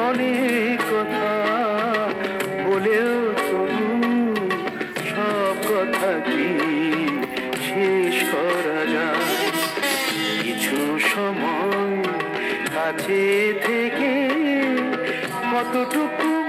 অনেক কথা বলেও সব কথা কি শেষ কিছু সময় কাছে থেকে কতটুকু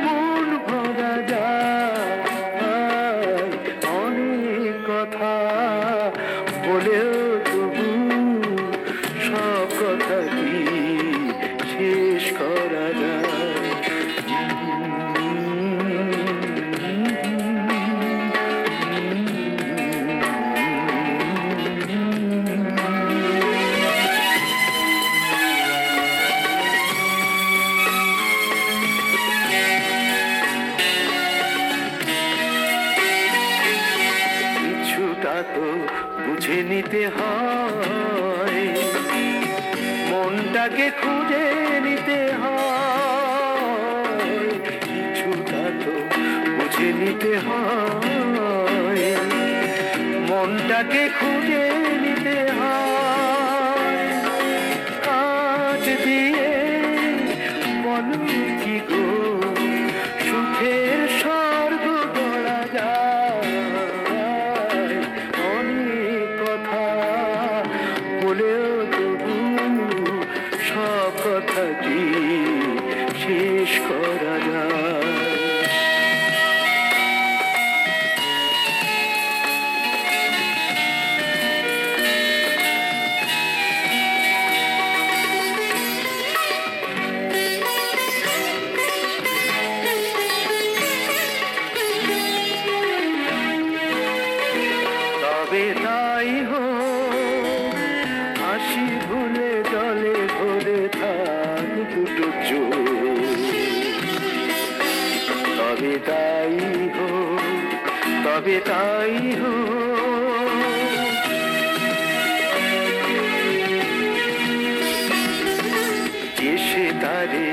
তো বুঝে নিতে হয়। মনটাকে খুঁজে নিতে হয়। কিছুটা তো বুঝে নিতে হয়। মনটাকে খুঁজে নিতে হয়। তবে তাই হো হাসি ভুলে জলে ভরে থাক দুটো তবে তাই হো তবে তাই হো এসে তারে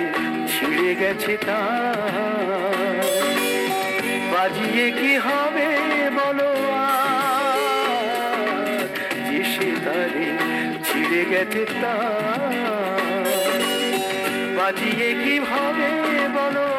ছিঁড়ে গেছে তার। বাজিয়ে কি হবে বলো গেছে বাজিয়ে কি হবে বলো?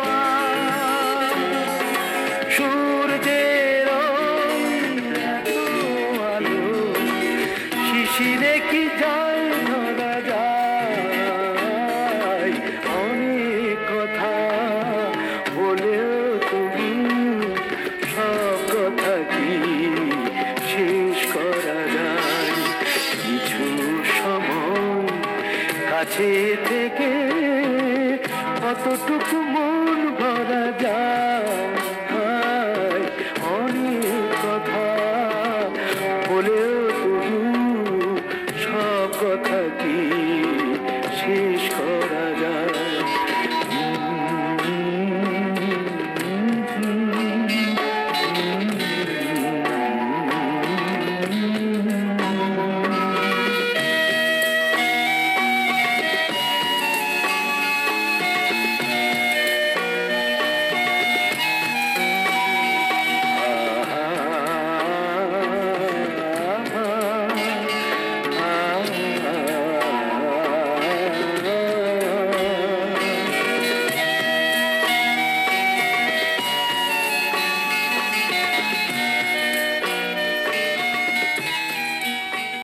কাছে থেকে কতটুকু